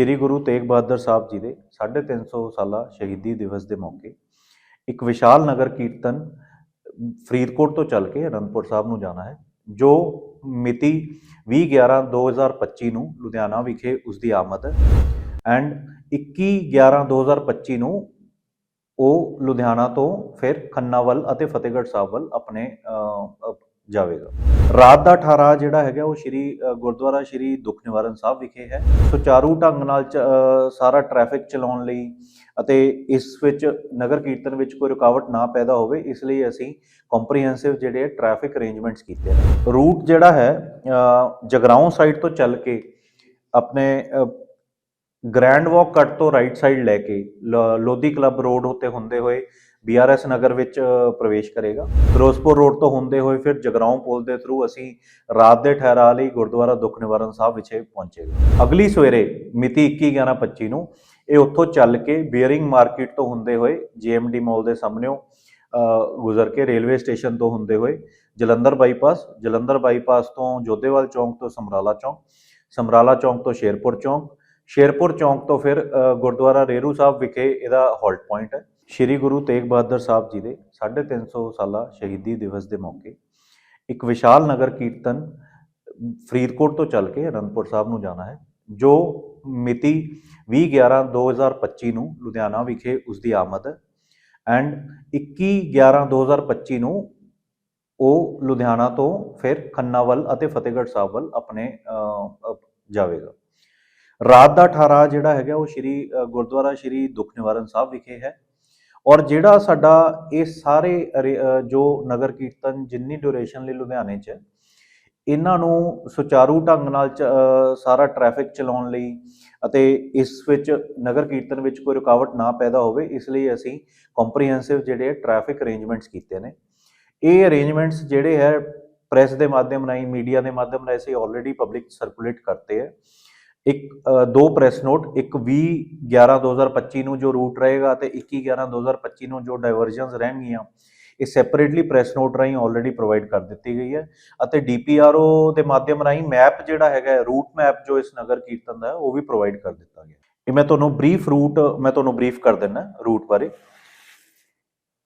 ਸ੍ਰੀ ਗੁਰੂ ਤੇਗ ਬਹਾਦਰ ਸਾਹਿਬ ਜੀ ਦੇ 350 ਸਾਲਾ ਸ਼ਹੀਦੀ ਦਿਵਸ ਦੇ ਮੌਕੇ ਇੱਕ ਵਿਸ਼ਾਲ ਨਗਰ ਕੀਰਤਨ ਫਰੀਦਕੋਟ ਤੋਂ ਚੱਲ ਕੇ ਅਨੰਦਪੁਰ ਸਾਹਿਬ ਨੂੰ ਜਾਣਾ ਹੈ, ਜੋ ਮਿਤੀ 20/11/2025 ਨੂੰ ਲੁਧਿਆਣਾ ਵਿਖੇ ਉਸ ਦੀ ਆਮਦ ਹੈ ਐਂਡ 21/11/2025 ਨੂੰ ਉਹ ਲੁਧਿਆਣਾ ਤੋਂ ਫਿਰ ਖੰਨਾ ਵੱਲ ਅਤੇ ਫਤਿਹਗੜ੍ਹ ਸਾਹਿਬ ਵੱਲ ਆਪਣੇ ਜਾਵੇਗਾ। ਰਾਤ ਦਾ ਠਾਰਾ ਜਿਹੜਾ ਹੈਗਾ ਉਹ ਸ਼੍ਰੀ ਗੁਰਦੁਆਰਾ ਸ਼੍ਰੀ ਦੁੱਖ ਨਿਵਾਰਨ ਸਾਹਿਬ ਵਿਖੇ ਹੈ। ਸੁਚਾਰੂ ਢੰਗ ਨਾਲ ਚ- ਸਾਰਾ ਟ੍ਰੈਫਿਕ ਚਲਾਉਣ ਲਈ ਅਤੇ ਇਸ ਵਿੱਚ ਨਗਰ ਕੀਰਤਨ ਵਿੱਚ ਕੋਈ ਰੁਕਾਵਟ ਨਾ ਪੈਦਾ ਹੋਵੇ, ਇਸ ਲਈ ਅਸੀਂ ਕੰਪਰੀਹੈਂਸਿਵ ਜਿਹੜੇ ਟ੍ਰੈਫਿਕ ਅਰੇਂਜਮੈਂਟਸ ਕੀਤੇ ਨੇ। ਰੂਟ ਜਿਹੜਾ ਹੈ ਜਗਰਾਉਂ ਸਾਈਡ ਤੋਂ ਚੱਲ ਕੇ ਆਪਣੇ ਗ੍ਰੈਂਡ ਵਾਕ ਕੱਟ ਤੋਂ ਰਾਈਟ ਸਾਈਡ ਲੈ ਕੇ, ਲ- ਲੋਧੀ ਕਲੱਬ ਰੋਡ ਉੱਤੇ ਹੁੰਦੇ ਹੋਏ ਬੀਆਰਐਸ ਨਗਰ ਵਿੱਚ ਪ੍ਰਵੇਸ਼ ਕਰੇਗਾ। ਫਿਰੋਜ਼ਪੁਰ ਰੋਡ ਤੋਂ ਹੁੰਦੇ ਹੋਏ ਫਿਰ ਜਗਰਾਉਂ ਪੁਲ ਦੇ ਥਰੂ ਅਸੀਂ ਰਾਤ ਦੇ ਠਹਿਰਾ ਲਈ ਗੁਰਦੁਆਰਾ ਦੁੱਖ ਨਿਵਾਰਨ ਸਾਹਿਬ ਵਿਖੇ ਪਹੁੰਚੇਗਾ ਅਗਲੀ ਸਵੇਰੇ ਮਿਤੀ 21/11/25 ਨੂੰ ਇਹ ਉੱਥੋਂ ਚੱਲ ਕੇ ਬੀਅਰਿੰਗ ਮਾਰਕੀਟ ਤੋਂ ਹੁੰਦੇ ਹੋਏ ਜੀਐਮਡੀ ਮਾਲ ਦੇ ਸਾਹਮਣੇੋਂ ਗੁਜ਼ਰ ਕੇ ਰੇਲਵੇ ਸਟੇਸ਼ਨ ਤੋਂ ਹੁੰਦੇ ਹੋਏ ਜਲੰਧਰ ਬਾਈਪਾਸ ਜਲੰਧਰ ਬਾਈਪਾਸ ਤੋਂ ਜੋਧੇਵਾਲ ਚੌਂਕ ਤੋਂ ਸਮਰਾਲਾ ਚੌਂਕ ਸਮਰਾਲਾ ਚੌਂਕ ਤੋਂ ਸ਼ੇਰਪੁਰ ਚੌਂਕ ਸ਼ੇਰਪੁਰ ਚੌਂਕ ਤੋਂ ਫਿਰ ਗੁਰਦੁਆਰਾ ਰੇਰੂ ਸਾਹਿਬ ਵਿਖੇ ਇਹਦਾ ਹਾਲਟ ਪੁਆਇੰਟ ਹੈ। ਸ੍ਰੀ ਗੁਰੂ ਤੇਗ ਬਹਾਦਰ ਸਾਹਿਬ ਜੀ ਦੇ 350 ਸਾਲਾ ਸ਼ਹੀਦੀ ਦਿਵਸ ਦੇ ਮੌਕੇ ਇੱਕ ਵਿਸ਼ਾਲ ਨਗਰ ਕੀਰਤਨ ਫਰੀਦਕੋਟ ਤੋਂ ਚੱਲ ਕੇ ਅਨੰਦਪੁਰ ਸਾਹਿਬ ਨੂੰ ਜਾਣਾ ਹੈ, ਜੋ ਮਿਤੀ 20/11/2025 ਨੂੰ ਲੁਧਿਆਣਾ ਵਿਖੇ ਉਸ ਦੀ ਆਮਦ ਹੈ ਐਂਡ 21/11/2025 ਨੂੰ ਉਹ ਲੁਧਿਆਣਾ ਤੋਂ ਫਿਰ ਖੰਨਾ ਵੱਲ ਅਤੇ ਫਤਿਹਗੜ੍ਹ ਸਾਹਿਬ ਵੱਲ ਆਪਣੇ ਜਾਵੇਗਾ। ਰਾਤ ਦਾ ਠਾਰਾ ਜਿਹੜਾ ਹੈਗਾ ਉਹ ਸ਼੍ਰੀ ਗੁਰਦੁਆਰਾ ਸ਼੍ਰੀ ਦੁੱਖ ਨਿਵਾਰਨ ਸਾਹਿਬ ਵਿਖੇ ਹੈ। ਔਰ ਜਿਹੜਾ ਸਾਡਾ ਇਹ ਸਾਰੇ ਅਰੇ- ਜੋ ਨਗਰ ਕੀਰਤਨ ਜਿੰਨੀ ਡਿਊਰੇਸ਼ਨ ਲਈ ਲੁਧਿਆਣੇ 'ਚ ਹੈ, ਇਹਨਾਂ ਨੂੰ ਸੁਚਾਰੂ ਢੰਗ ਨਾਲ ਚ- ਸਾਰਾ ਟ੍ਰੈਫਿਕ ਚਲਾਉਣ ਲਈ ਅਤੇ ਇਸ ਵਿੱਚ ਨਗਰ ਕੀਰਤਨ ਵਿੱਚ ਕੋਈ ਰੁਕਾਵਟ ਨਾ ਪੈਦਾ ਹੋਵੇ ਇਸ ਲਈ ਅਸੀਂ ਕੰਪਰੀਹੈਂਸਿਵ ਜਿਹੜੇ ਟ੍ਰੈਫਿਕ ਅਰੇਂਜਮੈਂਟਸ ਕੀਤੇ ਨੇ। ਇਹ ਅਰੇਂਜਮੈਂਟਸ ਜਿਹੜੇ ਹੈ ਪ੍ਰੈਸ ਦੇ ਮਾਧਿਅਮ ਰਾਹੀਂ ਮੀਡੀਆ ਦੇ ਮਾਧਿਅਮ ਰਾਹੀਂ ਅਸੀਂ ਆਲਰੇਡੀ ਪਬਲਿਕ ਸਰਕੂਲੇਟ ਕਰਤੇ ਹੈ। ਇੱਕ ਦੋ ਪ੍ਰੈਸ ਨੋਟ, ਇੱਕ 20 11 2025 ਨੂੰ ਜੋ ਰੂਟ ਰਹੇਗਾ ਤੇ 21 11 2025 ਨੂੰ ਜੋ ਡਾਇਵਰਜਨਸ ਰਹਿਣਗੀਆਂ, ਇਹ ਸੈਪਰੇਟਲੀ ਪ੍ਰੈਸ ਨੋਟ ਰਾਹੀਂ ਆਲਰੇਡੀ ਪ੍ਰੋਵਾਈਡ ਕਰ ਦਿੱਤੀ ਗਈ ਹੈ ਅਤੇ ਡੀਪੀਆਰਓ ਦੇ ਮਾਧਿਅਮ ਰਾਹੀਂ ਮੈਪ ਜਿਹੜਾ ਹੈਗਾ ਰੂਟ ਮੈਪ ਜੋ ਇਸ ਨਗਰ ਕੀਰਤਨ ਦਾ ਉਹ ਵੀ ਪ੍ਰੋਵਾਈਡ ਕਰ ਦਿੱਤਾ ਗਿਆ ਇਹ ਮੈਂ ਤੁਹਾਨੂੰ ਬਰੀਫ ਰੂਟ ਮੈਂ ਤੁਹਾਨੂੰ ਬਰੀਫ ਕਰ ਦਿੰਦਾ ਰੂਟ ਬਾਰੇ।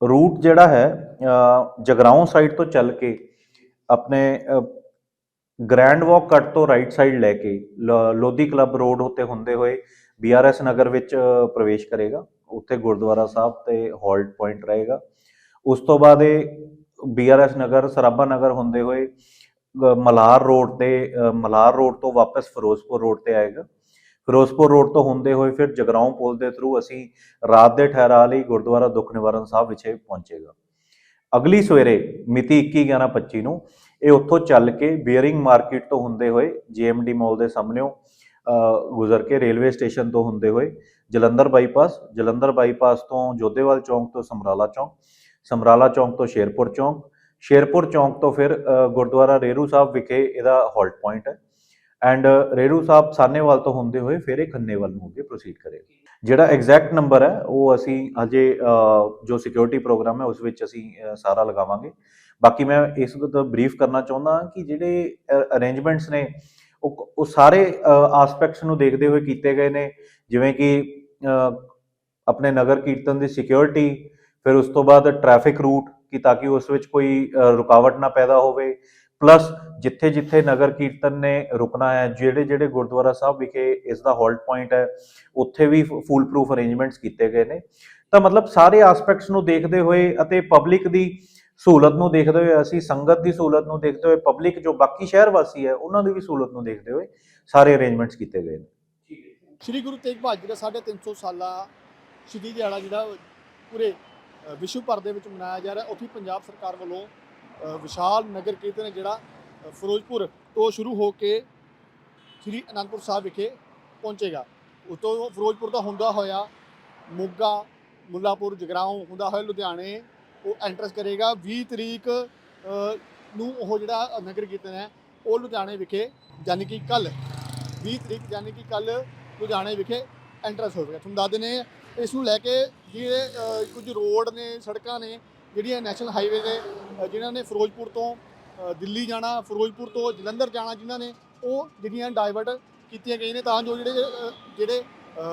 ਰੂਟ ਜਿਹੜਾ ਹੈ ਜਗਰਾਉਂ ਸਾਈਡ ਤੋਂ ਚੱਲ ਕੇ ਆਪਣੇ ਗ੍ਰੈਂਡ ਵਾਕ ਕੱਟ ਤੋਂ ਰਾਈਟ ਸਾਈਡ ਲੈ ਕੇ ਲ- ਲੋਧੀ ਕਲੱਬ ਰੋਡ ਉੱਤੇ ਹੁੰਦੇ ਹੋਏ ਬੀਆਰਐਸ ਨਗਰ ਵਿੱਚ ਪ੍ਰਵੇਸ਼ ਕਰੇਗਾ। ਉੱਥੇ ਗੁਰਦੁਆਰਾ ਸਾਹਿਬ ਤੇ ਹਾਲਟ ਪੁਆਇੰਟ ਰਹੇਗਾ। ਉਸ ਤੋਂ ਬਾਅਦ ਇਹ ਬੀਆਰਐਸ ਨਗਰ ਸਰਾਭਾ ਨਗਰ ਹੁੰਦੇ ਹੋਏ ਅ, ਮਲਾਰ ਰੋਡ ਤੇ ਮਲਾਰ ਰੋਡ ਤੋਂ ਵਾਪਸ ਫਿਰੋਜ਼ਪੁਰ ਰੋਡ ਤੇ ਆਏਗਾ। ਫਿਰੋਜ਼ਪੁਰ ਰੋਡ ਤੋਂ ਹੁੰਦੇ ਹੋਏ ਫਿਰ ਜਗਰਾਉਂ ਪੁਲ ਦੇ ਥਰੂ ਅਸੀਂ ਰਾਤ ਦੇ ਠਹਿਰਾ ਲਈ ਗੁਰਦੁਆਰਾ ਦੁੱਖ ਨਿਵਾਰਨ ਸਾਹਿਬ ਵਿਖੇ ਪਹੁੰਚੇਗਾ। ਅਗਲੀ ਸਵੇਰੇ ਮਿਤੀ 21/11/25 ਨੂੰ ਇਹ ਉੱਥੋਂ ਚੱਲ ਕੇ ਬੀਅਰਿੰਗ ਮਾਰਕੀਟ ਤੋਂ ਹੁੰਦੇ ਹੋਏ ਜੀਐਮਡੀ ਮਾਲ ਦੇ ਸਾਹਮਣੇੋਂ ਅ, ਗੁਜ਼ਰ ਕੇ ਰੇਲਵੇ ਸਟੇਸ਼ਨ ਤੋਂ ਹੁੰਦੇ ਹੋਏ ਜਲੰਧਰ ਬਾਈਪਾਸ ਜਲੰਧਰ ਬਾਈਪਾਸ ਤੋਂ ਜੋਧੇਵਾਲ ਚੌਂਕ ਤੋਂ ਸਮਰਾਲਾ ਚੌਂਕ ਸਮਰਾਲਾ ਚੌਂਕ ਤੋਂ ਸ਼ੇਰਪੁਰ ਚੌਂਕ ਸ਼ੇਰਪੁਰ ਚੌਂਕ ਤੋਂ ਫਿਰ ਗੁਰਦੁਆਰਾ ਰੇਰੂ ਸਾਹਿਬ ਵਿਖੇ ਇਹਦਾ ਹਾਲਟ ਪੁਆਇੰਟ ਹੈ। ਐਂਡ ਰੇਰੂ ਸਾਹਿਬ ਸਾਨੇਵਾਲ ਤੋਂ ਹੁੰਦੇ ਹੋਏ ਫਿਰ ਇਹ ਖੰਨੇ ਵੱਲ ਨੂੰ ਅੱਗੇ ਪ੍ਰੋਸੀਡ ਕਰੇਗੀ। ਜਿਹੜਾ ਐਗਜ਼ੈਕਟ ਨੰਬਰ ਹੈ ਉਹ ਅਸੀਂ ਅਜੇ ਜੋ ਸਿਕਿਉਰਿਟੀ ਪ੍ਰੋਗਰਾਮ ਹੈ ਉਸ ਵਿੱਚ ਅਸੀਂ ਸਾਰਾ ਲਗਾਵਾਂਗੇ। ਬਾਕੀ ਮੈਂ ਇਸ ਤੋਂ ਬਰੀਫ ਕਰਨਾ ਚਾਹੁੰਦਾ ਕਿ ਜਿਹੜੇ ਅਰੇਂਜਮੈਂਟਸ ਨੇ, ਉਹ ਉਹ ਸਾਰੇ ਆਸਪੈਕਟਸ ਨੂੰ ਦੇਖਦੇ ਹੋਏ ਕੀਤੇ ਗਏ ਨੇ, ਜਿਵੇਂ ਕਿ ਆਪਣੇ ਨਗਰ ਕੀਰਤਨ ਦੀ ਸਿਕਿਉਰਿਟੀ ਫਿਰ ਉਸ ਤੋਂ ਬਾਅਦ ਟ੍ਰੈਫਿਕ ਰੂਟ ਕਿ ਤਾਂ ਕਿ ਉਸ ਵਿੱਚ ਕੋਈ ਰੁਕਾਵਟ ਨਾ ਪੈਦਾ ਹੋਵੇ ਪਲੱਸ ਜਿੱਥੇ ਜਿੱਥੇ ਨਗਰ ਕੀਰਤਨ ਨੇ ਰੁਕਣਾ ਹੈ ਜਿਹੜੇ ਜਿਹੜੇ ਗੁਰਦੁਆਰਾ ਸਾਹਿਬ ਵਿਖੇ ਇਸ ਦਾ ਹੋਲਟ ਪੁਆਇੰਟ ਹੈ, ਉੱਥੇ ਵੀ ਫੂਲ ਪ੍ਰੂਫ ਅਰੇਂਜਮੈਂਟਸ ਕੀਤੇ ਗਏ ਨੇ। ਤਾਂ ਮਤਲਬ ਸਾਰੇ ਆਸਪੈਕਟਸ ਨੂੰ ਦੇਖਦੇ ਹੋਏ ਅਤੇ ਪਬਲਿਕ ਦੀ ਸਹੂਲਤ ਨੂੰ ਦੇਖਦੇ ਹੋਏ, ਅਸੀਂ ਸੰਗਤ ਦੀ ਸਹੂਲਤ ਨੂੰ ਦੇਖਦੇ ਹੋਏ ਪਬਲਿਕ ਜੋ ਬਾਕੀ ਸ਼ਹਿਰ ਵਾਸੀ ਹੈ, ਉਹਨਾਂ ਦੀ ਵੀ ਸਹੂਲਤ ਨੂੰ ਦੇਖਦੇ ਹੋਏ ਸਾਰੇ ਅਰੇਂਜਮੈਂਟਸ ਕੀਤੇ ਗਏ ਨੇ। ਸ਼੍ਰੀ ਗੁਰੂ ਤੇਗ ਬਹਾਦਰ ਜੀ ਦਾ 350 ਸਾਲਾ ਸ਼ਹੀਦੀ ਦਿਹਾੜਾ ਜਿਹੜਾ ਪੂਰੇ ਵਿਸ਼ਵ ਭਰ ਦੇ ਵਿੱਚ ਮਨਾਇਆ ਜਾ ਰਿਹਾ, ਉੱਥੇ ਪੰਜਾਬ ਸਰਕਾਰ ਵੱਲੋਂ ਵਿਸ਼ਾਲ ਨਗਰ ਕੀਰਤਨ ਹੈ ਜਿਹੜਾ ਫਿਰੋਜ਼ਪੁਰ ਤੋਂ ਸ਼ੁਰੂ ਹੋ ਕੇ ਸ਼੍ਰੀ ਅਨੰਦਪੁਰ ਸਾਹਿਬ ਵਿਖੇ ਪਹੁੰਚੇਗਾ। ਉਤੋਂ ਫਿਰੋਜ਼ਪੁਰ ਦਾ ਹੁੰਦਾ ਹੋਇਆ ਮੋਗਾ, ਮੁੱਲਾਪੁਰ, ਜਗਰਾਉਂ ਹੁੰਦਾ ਹੋਇਆ ਲੁਧਿਆਣੇ ਉਹ ਐਂਟਰਸ ਕਰੇਗਾ। 20 ਤਰੀਕ ਨੂੰ ਉਹ ਜਿਹੜਾ ਨਗਰ ਕੀਰਤਨ ਹੈ ਉਹ ਲੁਧਿਆਣੇ ਵਿਖੇ ਯਾਨੀ ਕਿ ਕੱਲ 20 ਤਰੀਕ ਯਾਨੀ ਕਿ ਕੱਲ ਲੁਧਿਆਣੇ ਵਿਖੇ ਐਂਟਰਸ ਹੋਵੇਗਾ। ਤੁਹਾਨੂੰ ਦੱਸ ਦਿੰਦੇ ਹਾਂ ਇਸ ਨੂੰ ਲੈ ਕੇ ਜਿਹੜੇ ਕੁਝ ਰੋਡ ਨੇ ਸੜਕਾਂ ਨੇ ਜਿਹੜੀਆਂ ਨੈਸ਼ਨਲ ਹਾਈਵੇ ਨੇ ਅ, ਜਿਨ੍ਹਾਂ ਨੇ ਫਿਰੋਜ਼ਪੁਰ ਤੋਂ ਦਿੱਲੀ ਜਾਣਾ ਫਿਰੋਜ਼ਪੁਰ ਤੋਂ ਜਲੰਧਰ ਜਾਣਾ ਜਿਨ੍ਹਾਂ ਨੇ ਉਹ ਜਿਹੜੀਆਂ ਡਾਇਵਰਟ ਕੀਤੀਆਂ ਗਈਆਂ ਨੇ ਤਾਂ ਜੋ ਜਿਹੜੇ ਜਿਹੜੇ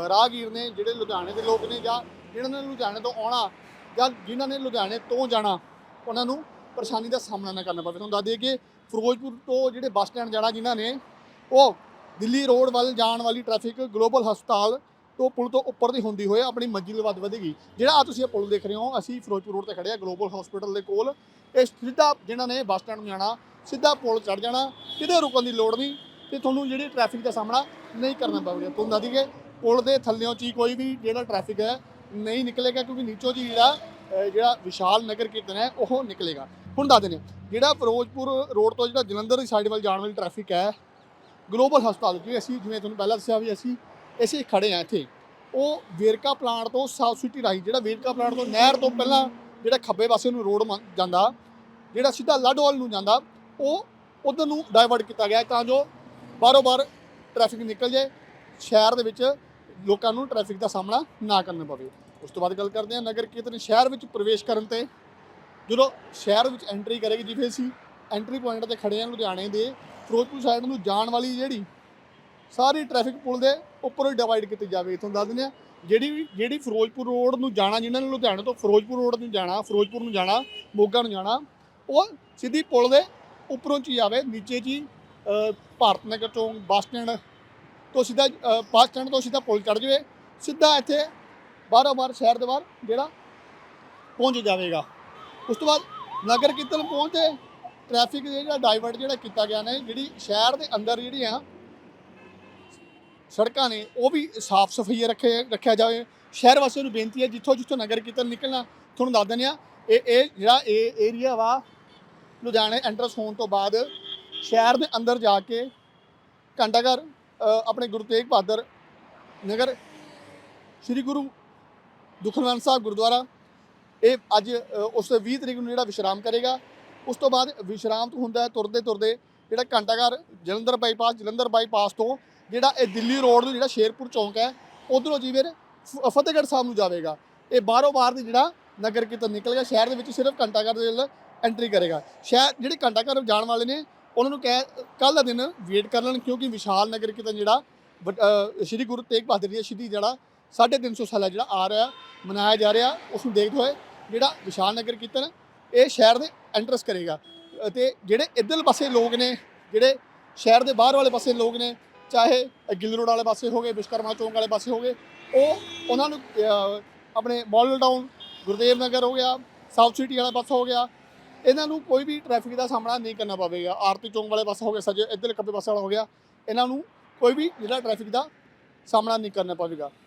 ਰਾਹਗੀਰ ਨੇ ਜਿਹੜੇ ਲੁਧਿਆਣੇ ਦੇ ਲੋਕ ਨੇ ਜਾਂ ਜਿਹਨਾਂ ਨੇ ਲੁਧਿਆਣੇ ਤੋਂ ਆਉਣਾ ਜਾਂ ਜਿਨ੍ਹਾਂ ਨੇ ਲੁਧਿਆਣੇ ਤੋਂ ਜਾਣਾ, ਉਹਨਾਂ ਨੂੰ ਪਰੇਸ਼ਾਨੀ ਦਾ ਸਾਹਮਣਾ ਨਾ ਕਰਨਾ ਪਵੇ। ਤੁਹਾਨੂੰ ਦੱਸ ਦਈਏ ਕਿ ਫਿਰੋਜ਼ਪੁਰ ਤੋਂ ਜਿਹੜੇ ਬੱਸ ਸਟੈਂਡ ਜਾਣਾ ਜਿਨ੍ਹਾਂ ਨੇ, ਉਹ ਦਿੱਲੀ ਰੋਡ ਵੱਲ ਜਾਣ ਵਾਲੀ ਟ੍ਰੈਫਿਕ ਗਲੋਬਲ ਹਸਪਤਾਲ ਤੋਂ ਪੁਲ ਤੋਂ ਉੱਪਰ ਦੀ ਹੁੰਦੀ ਹੋਏ, ਆਪਣੀ ਮੰਜ਼ਿਲ ਵੱਧ ਵਧੇਗੀ। ਜਿਹੜਾ ਆ ਤੁਸੀਂ ਇਹ ਪੁਲ ਦੇਖ ਰਹੇ ਹੋ, ਅਸੀਂ ਫਿਰੋਜ਼ਪੁਰ ਰੋਡ ਤੇ ਖੜੇ ਆ ਗਲੋਬਲ ਹਸਪੀਟਲ ਦੇ ਕੋਲ। ਇਹ ਸਿੱਧਾ ਜਿਨ੍ਹਾਂ ਨੇ ਬੱਸ ਸਟੈਂਡ ਨੂੰ ਜਾਣਾ, ਸਿੱਧਾ ਪੁਲ ਚੜ ਜਾਣਾ, ਕਿਤੇ ਰੁਕਣ ਦੀ ਲੋੜ ਨਹੀਂ ਤੇ ਤੁਹਾਨੂੰ ਜਿਹੜੀ ਟ੍ਰੈਫਿਕ ਦਾ ਸਾਹਮਣਾ ਨਹੀਂ ਕਰਨਾ ਪਵੇਗਾ। ਤੁਹਾਨੂੰ ਦੱਸ ਦਈਏ ਪੁਲ ਦੇ ਥੱਲਿਓਂ ਚ ਹੀ ਕੋਈ ਵੀ ਜਿਹੜਾ ਟ੍ਰੈਫਿਕ ਹੈ ਨਹੀਂ ਨਿਕਲੇਗਾ ਕਿਉਂਕਿ ਨੀਚੋਂ ਜੀ ਜਿਹੜਾ ਜਿਹੜਾ ਵਿਸ਼ਾਲ ਨਗਰ ਕੀਰਤਨ ਹੈ ਉਹ ਨਿਕਲੇਗਾ। ਹੁਣ ਦੱਸ ਦਿੰਦੇ ਹਾਂ, ਜਿਹੜਾ ਫਿਰੋਜ਼ਪੁਰ ਰੋਡ ਤੋਂ ਜਿਹੜਾ ਜਲੰਧਰ ਦੀ ਸਾਈਡ ਵੱਲ ਜਾਣ ਵਾਲੀ ਟ੍ਰੈਫਿਕ ਹੈ ਗਲੋਬਲ ਹਸਪਤਾਲ ਜੀ ਅਸੀਂ ਜਿਵੇਂ ਤੁਹਾਨੂੰ ਪਹਿਲਾਂ ਦੱਸਿਆ ਵੀ ਅਸੀਂ ਅਸੀਂ ਖੜੇ ਆ ਇੱਥੇ। ਉਹ ਵੇਰਕਾ ਪਲਾਂਟ ਤੋਂ ਸਾਊਥ ਸਿਟੀ ਰਾਹੀਂ ਜਿਹੜਾ ਵੇਰਕਾ ਪਲਾਂਟ ਤੋਂ ਨਹਿਰ ਤੋਂ ਪਹਿਲਾਂ ਜਿਹੜਾ ਖੱਬੇ ਪਾਸੇ ਨੂੰ ਰੋਡ ਜਾਂਦਾ ਜਿਹੜਾ ਸਿੱਧਾ ਲਾਡੋਲ ਨੂੰ ਜਾਂਦਾ ਉਹ ਉਧਰ ਨੂੰ ਡਾਇਵਰਟ ਕੀਤਾ ਗਿਆ ਤਾਂ ਜੋ ਬਾਰੋ ਬਾਰ ਟ੍ਰੈਫਿਕ ਨਿਕਲ ਜਾਏ ਸ਼ਹਿਰ ਦੇ ਵਿੱਚ ਲੋਕਾਂ ਨੂੰ ਟ੍ਰੈਫਿਕ ਦਾ ਸਾਹਮਣਾ ਨਾ ਕਰਨਾ ਪਵੇ। ਉਸ ਤੋਂ ਬਾਅਦ ਗੱਲ ਕਰਦੇ ਹਾਂ ਨਗਰ ਕੀਰਤਨ ਸ਼ਹਿਰ ਵਿੱਚ ਪ੍ਰਵੇਸ਼ ਕਰਨ ਤੇ। ਜਦੋਂ ਸ਼ਹਿਰ ਵਿੱਚ ਐਂਟਰੀ ਕਰੇਗੀ, ਜਿਵੇਂ ਅਸੀਂ ਐਂਟਰੀ ਪੁਆਇੰਟ ਤੇ ਖੜੇ ਹਾਂ ਲੁਧਿਆਣੇ ਦੇ, ਫਿਰੋਜ਼ਪੁਰ ਸਾਈਡ ਨੂੰ ਜਾਣ ਵਾਲੀ ਜਿਹੜੀ ਸਾਰੀ ਟ੍ਰੈਫਿਕ ਪੁਲ ਦੇ ਉੱਪਰੋਂ ਹੀ ਡਿਵਾਈਡ ਕੀਤੀ ਜਾਵੇ। ਤੁਹਾਨੂੰ ਦੱਸ ਦਿੰਦੇ ਆ ਜਿਹੜੀ ਵੀ, ਜਿਹੜੀ ਫਿਰੋਜ਼ਪੁਰ ਰੋਡ ਨੂੰ ਜਾਣਾ ਜਿਨ੍ਹਾਂ ਨੇ ਲੁਧਿਆਣੇ ਤੋਂ ਫਿਰੋਜ਼ਪੁਰ ਰੋਡ ਨੂੰ ਜਾਣਾ, ਫਿਰੋਜ਼ਪੁਰ ਨੂੰ ਜਾਣਾ, ਮੋਗਾ ਨੂੰ ਜਾਣਾ, ਉਹ ਸਿੱਧੀ ਪੁਲ ਦੇ ਉੱਪਰੋਂ ਚ ਹੀ ਆਵੇ। ਨੀਚੇ ਚ ਹੀ ਭਾਰਤ ਨਗਰ ਚੌਂਕ, ਬੱਸ ਸਟੈਂਡ ਤੋਂ ਸਿੱਧਾ ਬੱਸ ਸਟੈਂਡ ਤੋਂ ਸਿੱਧਾ ਪੁਲ ਚੜ ਜਾਵੇ ਸਿੱਧਾ ਇੱਥੇ ਬਾਹਰੋਂ ਬਾਹਰ ਸ਼ਹਿਰ ਦੇ ਬਾਹਰ ਜਿਹੜਾ ਪਹੁੰਚ ਜਾਵੇਗਾ। ਉਸ ਤੋਂ ਬਾਅਦ ਨਗਰ ਕੀਰਤਨ ਪਹੁੰਚੇ ਟ੍ਰੈਫਿਕ ਜਿਹੜਾ ਡਾਈਵਰਟ ਜਿਹੜਾ ਕੀਤਾ ਗਿਆ ਨੇ ਜਿਹੜੀ ਸ਼ਹਿਰ ਦੇ ਅੰਦਰ ਜਿਹੜੀਆਂ ਸੜਕਾਂ ਨੇ ਉਹ ਵੀ ਸਾਫ਼ ਸਫ਼ਾਈ ਰੱਖੇ ਰੱਖਿਆ ਜਾਵੇ। ਸ਼ਹਿਰ ਵਾਸੀਆਂ ਨੂੰ ਬੇਨਤੀ ਹੈ ਜਿੱਥੋਂ ਜਿੱਥੋਂ ਨਗਰ ਕੀਰਤਨ ਨਿਕਲਣਾ ਤੁਹਾਨੂੰ ਦੱਸ ਦਿੰਦੇ ਆ ਇਹ ਇਹ ਜਿਹੜਾ ਇਹ ਏਰੀਆ ਵਾ ਲੁਧਿਆਣੇ ਐਂਟਰਸ ਹੋਣ ਤੋਂ ਬਾਅਦ ਸ਼ਹਿਰ ਦੇ ਅੰਦਰ ਜਾ ਕੇ ਘੰਟਾਘਰ ਅ, ਆਪਣੇ ਗੁਰੂ ਤੇਗ ਬਹਾਦਰ ਨਗਰ, ਸ੍ਰੀ ਗੁਰੂ ਦੁਖਨਿਵਾਰਨ ਸਾਹਿਬ ਗੁਰਦੁਆਰਾ, ਇਹ ਅੱਜ ਉਸ ਦੇ 20 ਤਰੀਕ ਨੂੰ ਜਿਹੜਾ ਵਿਸ਼ਰਾਮ ਕਰੇਗਾ, ਉਸ ਤੋਂ ਬਾਅਦ ਵਿਸ਼ਰਾਮ ਤੋਂ ਹੁੰਦਾ ਤੁਰਦੇ ਤੁਰਦੇ, ਜਿਹੜਾ ਘੰਟਾਘਰ ਜਲੰਧਰ ਬਾਈਪਾਸ ਜਲੰਧਰ ਬਾਈਪਾਸ ਤੋਂ ਜਿਹੜਾ ਇਹ ਦਿੱਲੀ ਰੋਡ ਨੂੰ ਜਿਹੜਾ ਸ਼ੇਰਪੁਰ ਚੌਂਕ ਹੈ, ਉਧਰੋਂ ਜੀ ਫਿਰ ਫ- ਫਤਿਹਗੜ੍ਹ ਸਾਹਿਬ ਨੂੰ ਜਾਵੇਗਾ। ਇਹ ਬਾਹਰੋਂ ਬਾਹਰ ਦੀ ਜਿਹੜਾ ਨਗਰ ਕੀਰਤਨ ਨਿਕਲੇਗਾ, ਸ਼ਹਿਰ ਦੇ ਵਿੱਚ ਸਿਰਫ ਘੰਟਾਘਰ ਦੇ ਵੱਲ ਐਂਟਰੀ ਕਰੇਗਾ। ਸ਼ਹਿਰ, ਜਿਹੜੇ ਘੰਟਾਘਰ ਜਾਣ ਵਾਲੇ ਨੇ ਉਹਨਾਂ ਨੂੰ ਕਹਿ ਕੱਲ ਦਾ ਦਿਨ ਵੇਟ ਕਰ ਲੈਣ ਕਿਉਂਕਿ ਵਿਸ਼ਾਲ ਨਗਰ ਕੀਰਤਨ ਜਿਹੜਾ, ਵ- ਸ਼੍ਰੀ ਗੁਰੂ ਤੇਗ ਬਹਾਦਰ ਜੀ ਸ਼ਹੀਦੀ ਜਿਹੜਾ 350 ਸਾਲਾ ਜਿਹੜਾ ਆ ਰਿਹਾ, ਮਨਾਇਆ ਜਾ ਰਿਹਾ, ਉਸ ਨੂੰ ਦੇਖਦੇ ਹੋਏ ਜਿਹੜਾ ਵਿਸ਼ਾਲ ਨਗਰ ਕੀਰਤਨ, ਇਹ ਸ਼ਹਿਰ ਦੇ ਐਂਟਰਸ ਕਰੇਗਾ। ਅਤੇ ਜਿਹੜੇ ਇੱਧਰ ਪਾਸੇ ਲੋਕ ਨੇ, ਜਿਹੜੇ ਸ਼ਹਿਰ ਦੇ ਬਾਹਰ ਵਾਲੇ ਪਾਸੇ ਲੋਕ ਨੇ, ਚਾਹੇ ਗਿੱਲ ਰੋਡ ਵਾਲੇ ਪਾਸੇ ਹੋ ਗਏ ਵਿਸ਼ਕਰਮਾ ਚੌਂਕ ਵਾਲੇ ਪਾਸੇ ਹੋ ਗਏ, ਉਹ ਉਹਨਾਂ ਨੂੰ ਆਪਣੇ ਮਾਡਲ ਟਾਊਨ, ਗੁਰਦੇਵ ਨਗਰ ਹੋ ਗਿਆ ਸਾਊਥ ਸਿਟੀ ਵਾਲਾ ਪਾਸਾ ਹੋ ਗਿਆ ਇਹਨਾਂ ਨੂੰ ਕੋਈ ਵੀ ਟ੍ਰੈਫਿਕ ਦਾ ਸਾਹਮਣਾ ਨਹੀਂ ਕਰਨਾ ਪਵੇਗਾ। ਆਰਤੀ ਚੌਂਕ ਵਾਲੇ ਪਾਸੇ ਹੋ ਗਿਆ ਸੱਜੇ ਇੱਧਰ ਖੱਬੇ ਪਾਸੇ ਵਾਲਾ ਹੋ ਗਿਆ। ਇਹਨਾਂ ਨੂੰ ਕੋਈ ਵੀ ਜਿਹੜਾ ਟ੍ਰੈਫਿਕ ਦਾ ਸਾਹਮਣਾ ਨਹੀਂ ਕਰਨਾ ਪਵੇਗਾ।